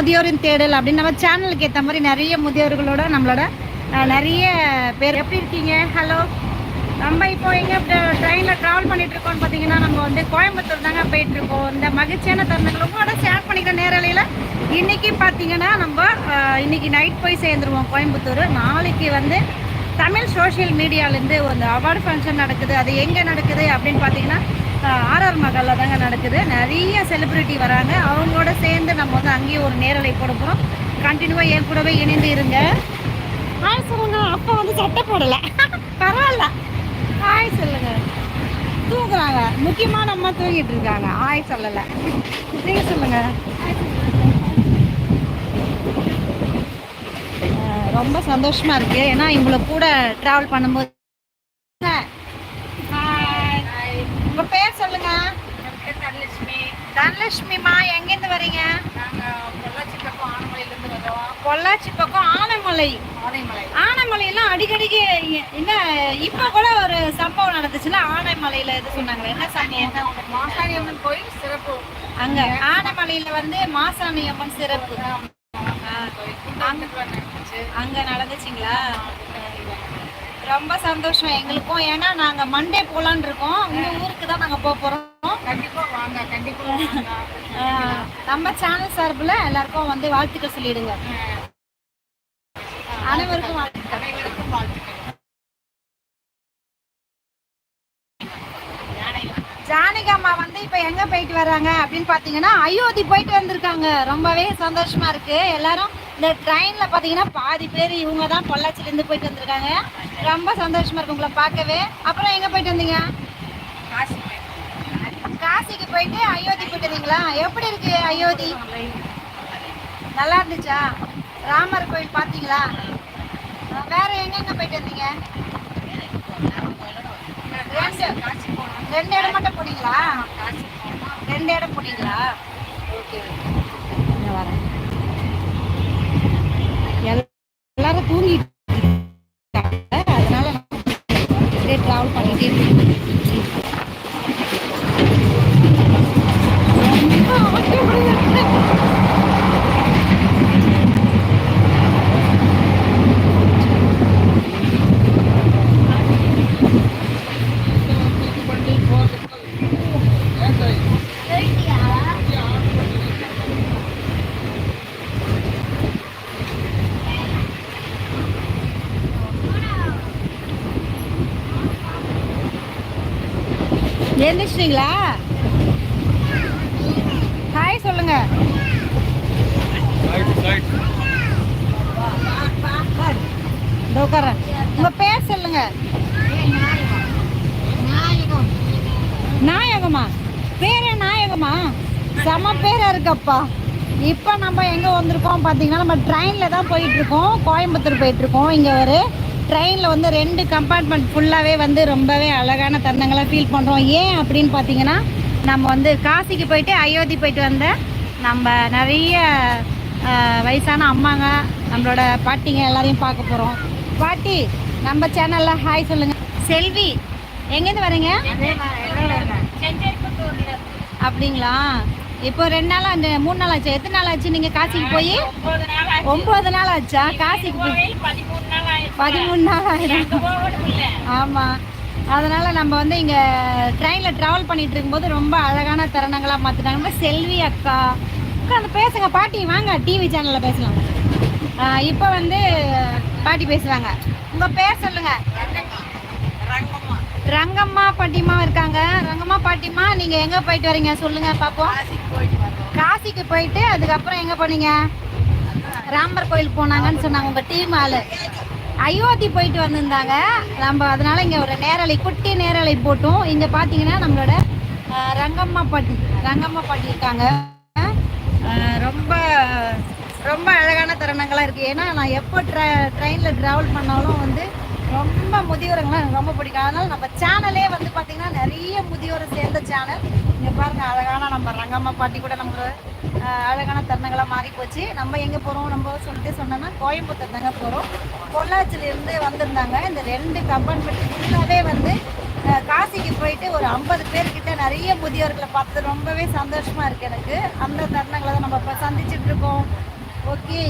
முதியோரின் தேடல் அப்படின்னு நம்ம சேனலுக்கு ஏற்ற மாதிரி நிறைய முதியோர்களோட நம்மளோட நிறைய பேர். எப்படி இருக்கீங்க? ஹலோ நம்ம இப்போ எங்கே ட்ரெயினில் ட்ராவல் பண்ணிட்டு இருக்கோம்னு பார்த்தீங்கன்னா நம்ம வந்து கோயம்புத்தூர் தாங்க போயிட்டு இருக்கோம். இந்த மகிழ்ச்சியான தருணங்கள் உங்களோட ஷேர் பண்ணிக்கிற நேரலையில் இன்றைக்கி பார்த்தீங்கன்னா நம்ம இன்றைக்கி இன்னைக்கு நைட் போய் சேர்ந்துருவோம் கோயம்புத்தூர். நாளைக்கு வந்து தமிழ் சோஷியல் மீடியாலேருந்து ஒரு அவார்டு ஃபங்க்ஷன் நடக்குது. அது எங்கே நடக்குது அப்படின்னு பார்த்தீங்கன்னா ஆர்ஆர் மகளில் தாங்க நடக்குது. நிறைய செலிப்ரிட்டி வராங்க. அவங்க நம்ம வந்து அங்கேயும் ஒரு நேரலை போட போகிறோம் கண்டினியூவாக என் கூடவே இணைந்து இருங்க. ஹாய் சொல்லுங்க. அப்பா வந்து சட்டை போடலை. பரவாயில்ல. ஹாய் சொல்லுங்க. தூங்குறாங்க. முக்கியமான அம்மா தூங்கிட்டு இருக்காங்க. ஹாய் சொல்லலை. நீங்கள் சொல்லுங்க. ரொம்ப சந்தோஷமா இருக்கு. ஏன்னா இவங்களை கூட டிராவல் பண்ணும்போது உங்க பேர் சொல்லுங்க. தனலட்சுமிமா எங்கேருந்து வரீங்க? நாங்கள் பொள்ளாச்சி பக்கம் ஆனமலையிலேருந்து வரோம். பொள்ளாச்சி பக்கம் ஆனைமலை. ஆனைமலை. ஆனைமலையெல்லாம் அடிக்கடிக்கு என்ன இப்போ கூட ஒரு சம்பவம் நடந்துச்சுல ஆனைமலையில இது சொன்னாங்களே. என்ன சம்பவம் மாசாணி அம்மன் கோயில் சிறப்பு. அங்க ஆனைமலையில வந்து மாசாணி அம்மன் சிறப்பு. அங்கே நடந்துச்சு. அங்க நடந்துச்சுங்களா? ரொம்ப சந்தோஷம் எங்களுக்கும். ஏன்னா நாங்க மண்டே போலான்னு இருக்கோம் உங்க ஊருக்கு தான் நாங்க போக போறோம். நம்ம சேனல் சார்பில் எல்லாருக்கும் வந்து வாழ்த்துக்கள் சொல்லிடுங்க. அனைவருக்கும் அனைவருக்கும் வாழ்த்துக்கள். ஜானகி அம்மா வந்து இப்ப எங்க போயிட்டு வர்றாங்க அப்படின்னு பாத்தீங்கன்னா அயோத்தி போயிட்டு வந்திருக்காங்க. ரொம்பவே சந்தோஷமா இருக்கு. எல்லாரும் இந்த ட்ரெயின்ல பாத்தீங்கன்னா பாதி பேர் இவங்க தான் பொள்ளாச்சில இருந்து போயிட்டு வந்திருக்காங்க. ரொம்ப சந்தோஷமா இருக்கு உங்களை பார்க்கவே. அப்புறம் எங்க போயிட்டு வந்தீங்க? காசிக்கு போயிட்டு அயோத்தி போயிட்டுறீங்களா எப்படி இருக்கு அயோத்தி? நல்லா இருந்துச்சா? ராமர் கோயில் பார்த்தீங்களா? வேற எங்கெங்க போயிட்டு இருந்தீங்க ரெண்டு. ரெண்டு இடம் மட்டும் போனீங்களா? ரெண்டு இடம் போனீங்களா? ஓகே வரேன். எல்லாரும் தூங்கிட்டு அதனால நான் ட்ராவல் பண்ணிட்டே இருக்கேன் ரொம்ப ஆச்சரியப்படுது. எழுந்திரிச்சிட்டீங்களா ஹாய் சொல்லுங்க. உட்கார்றேன். உங்க பேர் சொல்லுங்க. நாயகமா பேரே நாயகமா செம பேரா இருக்கப்பா. இப்போ நம்ம எங்கே வந்திருக்கோம் பார்த்தீங்கன்னா நம்ம ட்ரெயினில் தான் போயிட்டு இருக்கோம். கோயம்புத்தூர் போயிட்டு இருக்கோம். இங்கே ஒரு ட்ரெயினில் வந்து ரெண்டு கம்பார்ட்மெண்ட் ஃபுல்லாகவே வந்து ரொம்பவே அழகான தருணங்களை ஃபீல் பண்ணுறோம் ஏன் அப்படின்னு பார்த்தீங்கன்னா நம்ம வந்து காசிக்கு போயிட்டு அயோத்தி போயிட்டு வந்த நம்ம நிறைய வயசான அம்மாங்க நம்மளோட பாட்டிங்க எல்லாரையும் பார்க்க போகிறோம் பாட்டி நம்ம சேனலில் ஹாய் சொல்லுங்கள் செல்வி எங்கேருந்து வரீங்க அப்படிங்களா? இப்போ ரெண்டு நாள் அந்த மூணு நாள் ஆச்சு. எத்தனை நாள் ஆச்சு நீங்கள் காசிக்கு போய்? ஒம்பது நாள் ஆச்சு. நாள் ஆச்சா? காசிக்கு போய் கோயில் பதிமூணு நாள் ஆயிடுச்சு. பதிமூணு நாள் ஆயிடும் அங்க போகணும் இல்ல. ஆமா. அதனால நம்ம வந்து இங்க ட்ரெயின்ல டிராவல் பண்ணிட்டு இருக்கும்போது ரொம்ப அழகான தருணங்களா மாத்திட்டாங்க நம்ம செல்வி அக்கா. உட்காந்து பேசுங்க பாட்டி. வாங்க டிவி சேனல்ல பேசலாம். இப்போ வந்து பாட்டி பேசுவாங்க உங்க பேர் சொல்லுங்க. ரங்கம்மா. பாட்டிமா இருக்காங்க. ரங்கம்மா பாட்டிமா நீங்க எங்க போயிட்டு வரீங்க? சொல்லுங்க பாப்போம். காசிக்கு போயிட்டு வரோம். காசிக்கு போயிட்டு அதுக்கப்புறம் எங்க போனீங்க? ராமர் கோயில் போனாங்கன்னு சொன்னாங்க உங்க டீம் ஆளு. அயோத்தி போயிட்டு வந்திருந்தாங்க. நம்ம அதனால இங்க ஒரு நேரலை குட்டி நேரலை போட்டோம். இங்க பாத்தீங்கன்னா நம்மளோட ரங்கம்மா பாட்டி ரங்கம்மா பாட்டி இருக்காங்க. ரொம்ப ரொம்ப அழகான தருணங்களாக இருக்குது ஏன்னா நான் எப்போ ட்ர ட்ரெயினில் ட்ராவல் பண்ணாலும் வந்து ரொம்ப முதியோருங்களாம் எனக்கு ரொம்ப பிடிக்கும். அதனால் நம்ம சேனலே வந்து பார்த்திங்கன்னா நிறைய முதியோரை சேர்ந்த சேனல் இங்கே பாருங்கள் அழகான நம்ம ரங்கம்மா பாட்டி கூட நம்மளோட அழகான தருணங்களாக மாறி போச்சு. நம்ம எங்கே போகிறோம் நம்ம சொல்லிட்டு சொன்னோன்னா கோயம்புத்தூர் தாங்க போகிறோம் பொள்ளாச்சிலேருந்து வந்திருந்தாங்க. இந்த ரெண்டு கம்பார்ட்மெண்ட் ஃபுல்லாகவே வந்து காசிக்கு போயிட்டு ஒரு ஐம்பது பேர்கிட்ட நிறைய முதியோர்களை பார்த்து ரொம்பவே சந்தோஷமாக இருக்குது எனக்கு. அந்த தருணங்களை தான் நம்ம இப்போ சந்திச்சுட்டு இருக்கோம். ஓகே.